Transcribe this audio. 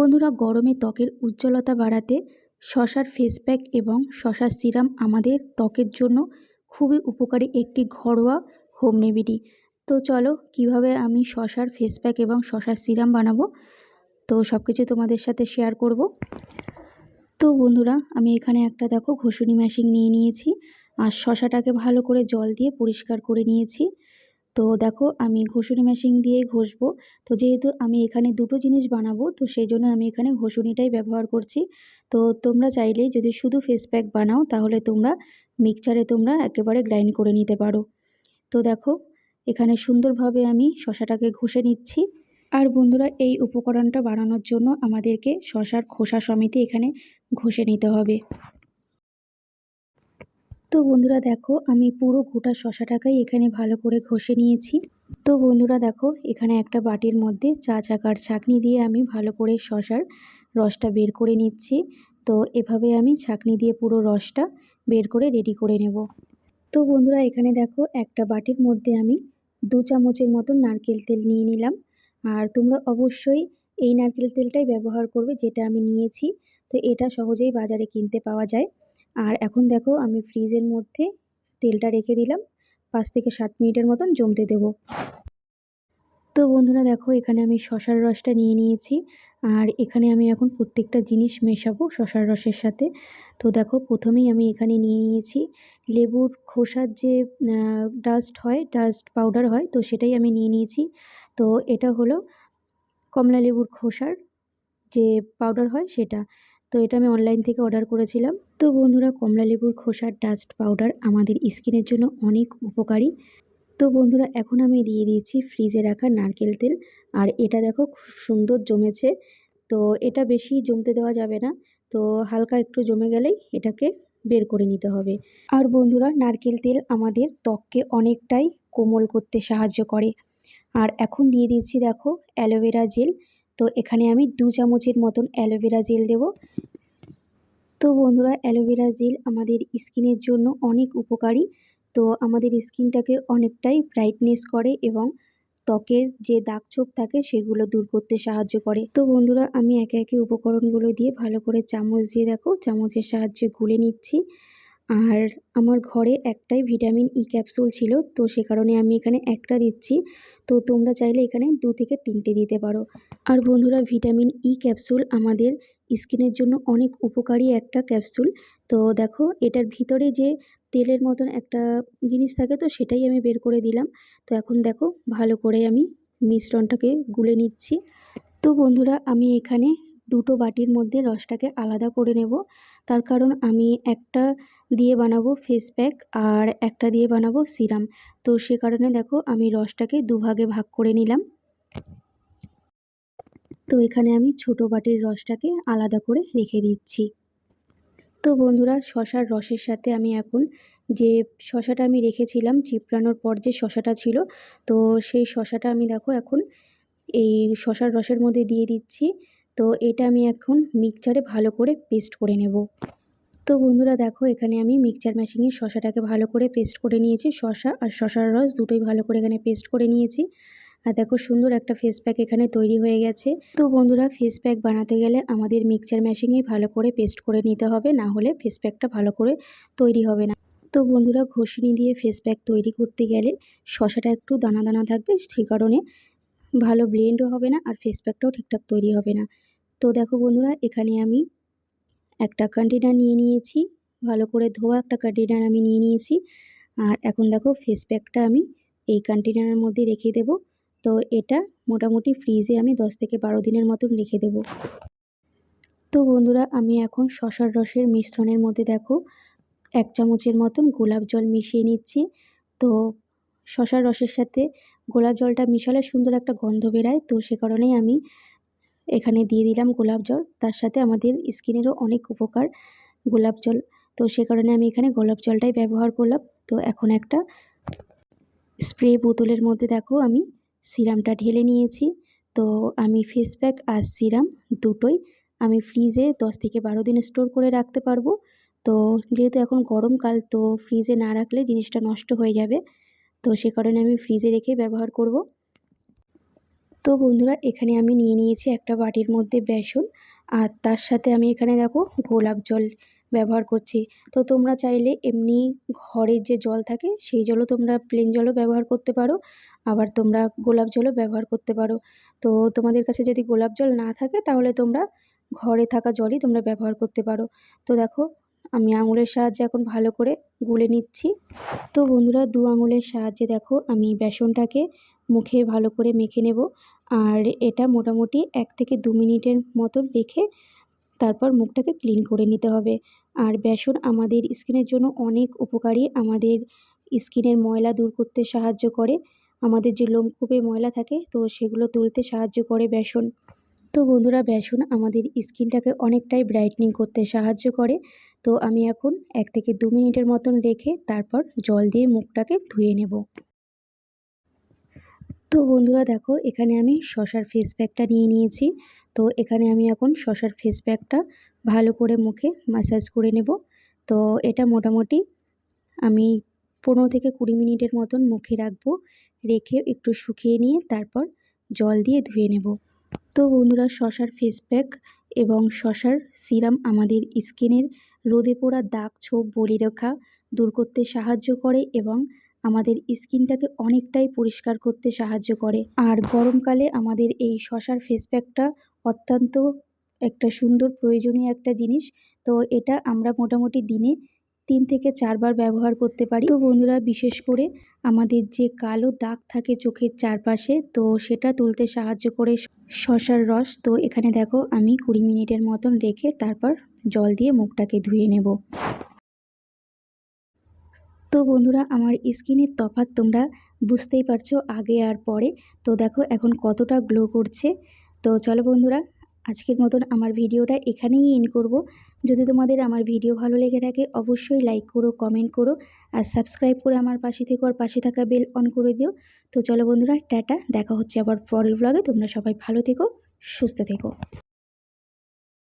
বন্ধুরা, গরমে ত্বকের উজ্জ্বলতা বাড়াতে শশার ফেস প্যাক এবং শশার সিরাম আমাদের ত্বকের জন্য খুবই উপকারী একটি ঘরোয়া হোম রেমেডি তো চলো, কীভাবে আমি শশার ফেস প্যাক এবং শশার সিরাম বানাবো? তো সব কিছু তোমাদের সাথে শেয়ার করব। তো বন্ধুরা, আমি এখানে একটা দেখো ঘষুনি মেশিন নিয়ে নিয়েছি। আর শশাটাকে ভালো করে জল দিয়ে পরিষ্কার করে নিয়েছি। তো দেখো আমি ঘষুনি মেশিন দিয়ে ঘষবো। তো যেহেতু আমি এখানে দুটো জিনিস বানাবো, তো সেই জন্য আমি এখানে ঘষুনিটাই ব্যবহার করছি। তো তোমরা চাইলে যদি শুধু ফেস প্যাক বানাও, তাহলে তোমরা মিক্সচারে তোমরা একেবারে গ্রাইন্ড করে নিতে পারো। তো দেখো, এখানে সুন্দরভাবে আমি শশাটাকে ঘষে নিচ্ছি। আর বন্ধুরা, এই উপকরণটা বানানোর জন্য আমাদেরকে শশার খোসা সমেত এখানে ঘষে নিতে হবে। তো বন্ধুরা দেখো, আমি পুরো গোটা শশাটাকেই এখানে ভালো করে ঘষে নিয়েছি। তো বন্ধুরা দেখো, এখানে একটা বাটির মধ্যে চা চাকার ছাঁকনি দিয়ে আমি ভালো করে শশার রসটা বের করে নিচ্ছি। তো এভাবে আমি ছাঁকনি দিয়ে পুরো রসটা বের করে রেডি করে নেব। তো বন্ধুরা এখানে দেখো, একটা বাটির মধ্যে আমি দু চামচের মতন নারকেল তেল নিয়ে নিলাম। আর তোমরা অবশ্যই এই নারকেল তেলটাই ব্যবহার করবে, যেটা আমি নিয়েছি। তো এটা সহজেই বাজারে কিনতে পাওয়া যায়। আর এখন দেখো আমি ফ্রিজের মধ্যে তেলটা রেখে দিলাম। পাঁচ থেকে সাত মিনিটের মতন জমতে দেব। তো বন্ধুরা দেখো, এখানে আমি শশার রসটা নিয়ে নিয়েছি। আর এখানে আমি এখন প্রত্যেকটা জিনিস মেশাবো শশার রসের সাথে। তো দেখো, প্রথমেই আমি এখানে নিয়ে নিয়েছি লেবুর খোসার যে ডাস্ট হয় ডাস্ট পাউডার হয়, তো সেটাই আমি নিয়ে নিয়েছি। তো এটা হলো কমলা লেবুর খোসার যে পাউডার হয় সেটা। তো এটা আমি অনলাইন থেকে অর্ডার করেছিলাম। তো বন্ধুরা, কমলা লেবুর খোসার ডাস্ট পাউডার আমাদের স্কিনের জন্য অনেক উপকারী। তো বন্ধুরা, এখন আমি দিয়ে দিয়েছি ফ্রিজে রাখা নারকেল তেল। আর এটা দেখো, খুব সুন্দর জমেছে। তো এটা বেশি জমতে দেওয়া যাবে না। তো হালকা একটু জমে গেলেই এটাকে বের করে নিতে হবে। আর বন্ধুরা, নারকেল তেল আমাদের ত্বককে অনেকটাই কোমল করতে সাহায্য করে। আর এখন দিয়ে দিচ্ছি দেখো অ্যালোভেরা জেল তো এখানে আমি দু চামচের মতন অ্যালোভেরা জেল দেব। তো বন্ধুরা, অ্যালোভেরা জেল আমাদের স্কিনের জন্য অনেক উপকারী। তো আমাদের স্কিনটাকে অনেকটাই ব্রাইটনেস করে এবং ত্বকের যে দাগ ছোপ থাকে সেগুলো দূর করতে সাহায্য করে। তো বন্ধুরা, আমি একে একে উপকরণগুলো দিয়ে ভালো করে চামচ দিয়ে দেখো, চামচের সাহায্যে গুলে নিচ্ছি। আর আমার ঘরে একটাই ভিটামিন ই ক্যাপসুল ছিল, তো সে কারণে আমি এখানে একটা দিচ্ছি। তো তোমরা চাইলে এখানে দু থেকে তিনটে দিতে পারো। আর বন্ধুরা, ভিটামিন ই ক্যাপসুল আমাদের স্কিনের জন্য অনেক উপকারী একটা ক্যাপসুল তো দেখো, এটার ভিতরে যে তেলের মতন একটা জিনিস থাকে, তো সেটাই আমি বের করে দিলাম। তো এখন দেখো, ভালো করে আমি মিশ্রণটাকে গুলে নিচ্ছি। তো বন্ধুরা, আমি এখানে দুটো বাটির মধ্যে রসটাকে আলাদা করে নেব। তার কারণ আমি একটা দিয়ে বানাবো ফেস প্যাক আর একটা দিয়ে বানাবো সিরাম তো সে কারণে দেখো আমি রসটাকে দুভাগে ভাগ করে নিলাম। তো এখানে আমি ছোট বাটির রসটাকে আলাদা করে রেখে দিচ্ছি। তো বন্ধুরা, শশার রসের সাথে আমি এখন যে শশাটা আমি রেখেছিলাম, চিপড়ানোর পর যে শশাটা ছিল, তো সেই শশাটা আমি দেখো এখন এই শশার রসের মধ্যে দিয়ে দিচ্ছি। তো এটা আমি এখন মিক্সচারে ভালো করে পেস্ট করে নেব। তো বন্ধুরা দেখো, এখানে আমি মিক্সচার মেশিনে শশাটাকে ভালো করে পেস্ট করে নিয়েছি। শশা আর শশার রস দুটোই ভালো করে এখানে পেস্ট করে নিয়েছি। আর দেখো, সুন্দর একটা ফেস প্যাক এখানে তৈরি হয়ে গেছে। তো বন্ধুরা ফেস প্যাক বানাতে গেলে আমাদের মিক্সচার মেশিনেই ভালো করে পেস্ট করে নিতে হবে, না হলে ফেস প্যাকটা ভালো করে তৈরি হবে না। তো বন্ধুরা, ঘষিনি দিয়ে ফেস প্যাক তৈরি করতে গেলে শশাটা একটু দানা দানা থাকবে সেই কারণে ভালো ব্লেন্ডও হবে না আর ফেস প্যাকটাও ঠিকঠাক তৈরি হবে না। তো দেখো বন্ধুরা, এখানে আমি একটা কন্টেনার নিয়ে নিয়েছি। ভালো করে ধোয়া একটা কন্টেনার আমি নিয়ে নিয়েছি। আর এখন দেখো ফেস প্যাকটা আমি এই কন্টেনারের মধ্যে রেখে দেব। তো এটা মোটামুটি ফ্রিজে আমি দশ থেকে বারো দিনের মতন রেখে দেব। তো বন্ধুরা, আমি এখন শশার রসের মিশ্রণের মধ্যে দেখো এক চামচের মতন গোলাপ জল মিশিয়ে নিচ্ছি। তো শশার রসের সাথে গোলাপ জলটা মিশালে সুন্দর একটা গন্ধ বেরায়। তো সে কারণেই আমি এখানে দিয়ে দিলাম গোলাপ জল। তার সাথে আমাদের স্কিনেরও অনেক উপকার গোলাপ জল। তো সে কারণে আমি এখানে গোলাপ জলটাই ব্যবহার করলাম। তো এখন একটা স্প্রে বোতলের মধ্যে দেখো আমি সিরামটা ঢেলে নিয়েছি। তো আমি ফেস প্যাক আর সিরাম দুটোই আমি ফ্রিজে দশ থেকে বারো দিন স্টোর করে রাখতে পারব। তো যেহেতু এখন গরমকাল, তো ফ্রিজে না রাখলে জিনিসটা নষ্ট হয়ে যাবে। তো সে কারণে আমি ফ্রিজে রেখে ব্যবহার করব। তো বন্ধুরা, এখানে আমি নিয়ে নিয়েছি একটা বাটির মধ্যে বেসন। আর তার সাথে আমি এখানে দেখো গোলাপ জল ব্যবহার করছি। তো তোমরা চাইলে এমনি ঘরের যে জল থাকে, সেই জলও তোমরা প্লেন জলও ব্যবহার করতে পারো। আবার তোমরা গোলাপ জলও ব্যবহার করতে পারো। তো তোমাদের কাছে যদি গোলাপ জল না থাকে, তাহলে তোমরা ঘরে থাকা জলই তোমরা ব্যবহার করতে পারো। তো দেখো, আমি আঙুলের সাহায্যে এখন ভালো করে গুলে নিচ্ছি। তো বন্ধুরা, দু আঙুলের সাহায্যে দেখো, আমি বেসনটাকে মুখে ভালো করে মেখে নেব। আর এটা মোটামুটি এক থেকে দু মিনিটের মতন রেখে তারপর মুখটাকে ক্লিন করে নিতে হবে। আর বেসন আমাদের স্কিনের জন্য অনেক উপকারী। আমাদের স্কিনের ময়লা দূর করতে সাহায্য করে। আমাদের যে লোমকূপে ময়লা থাকে, তো সেগুলো তুলতে সাহায্য করে বেসন। তো বন্ধুরা, বেসন আমাদের স্কিনটাকে অনেকটাই ব্রাইটনিং করতে সাহায্য করে। তো আমি এখন এক থেকে দু মিনিটের মতন রেখে তারপর জল দিয়ে মুখটাকে ধুয়ে নেব। তো বন্ধুরা দেখো, এখানে আমি শশার ফেস প্যাকটা নিয়ে নিয়েছি। তো এখানে আমি এখন শশার ফেস প্যাকটা ভালো করে মুখে ম্যাসাজ করে নেব। তো এটা মোটামুটি আমি পনেরো থেকে কুড়ি মিনিটের মতন মুখে রাখব, রেখে একটু শুকিয়ে নিয়ে তারপর জল দিয়ে ধুয়ে নেব। তো বন্ধুরা, শশার ফেস প্যাক এবং শশার সিরাম আমাদের স্কিনের রোদে পোড়া দাগ ছোপ বলি রেখা দূর করতে সাহায্য করে এবং আমাদের স্কিনটাকে অনেকটাই পরিষ্কার করতে সাহায্য করে। আর গরমকালে আমাদের এই শশার ফেস প্যাকটা অত্যন্ত একটা সুন্দর প্রয়োজনীয় একটা জিনিস। তো এটা আমরা মোটামুটি দিনে তিন থেকে চারবার ব্যবহার করতে পারি। তো বন্ধুরা, বিশেষ করে আমাদের যে কালো দাগ থাকে চোখের চারপাশে, তো সেটা তুলতে সাহায্য করে শশার রস। তো এখানে দেখো, আমি কুড়ি মিনিটের মতন রেখে তারপর জল দিয়ে মুখটাকে ধুয়ে নেব। তো বন্ধুরা, আমার স্কিনের তফাৎ তোমরা বুঝতেই পারছ আগে আর পরে। তো দেখো এখন কতটা গ্লো করছে। তো চলো বন্ধুরা, আজকের মতন আমার ভিডিওটা এখানেই এন্ড করব। যদি তোমাদের আমার ভিডিও ভালো লেগে থাকে, অবশ্যই লাইক করো কমেন্ট করো, আর সাবস্ক্রাইব করে আমার পাশে থেকে আর পাশে থাকা বেল অন করে দিও। তো চলো বন্ধুরা, টাটা, দেখা হচ্ছে আবার পরের ব্লগে তোমরা সবাই ভালো থেকো, সুস্থ থেকো।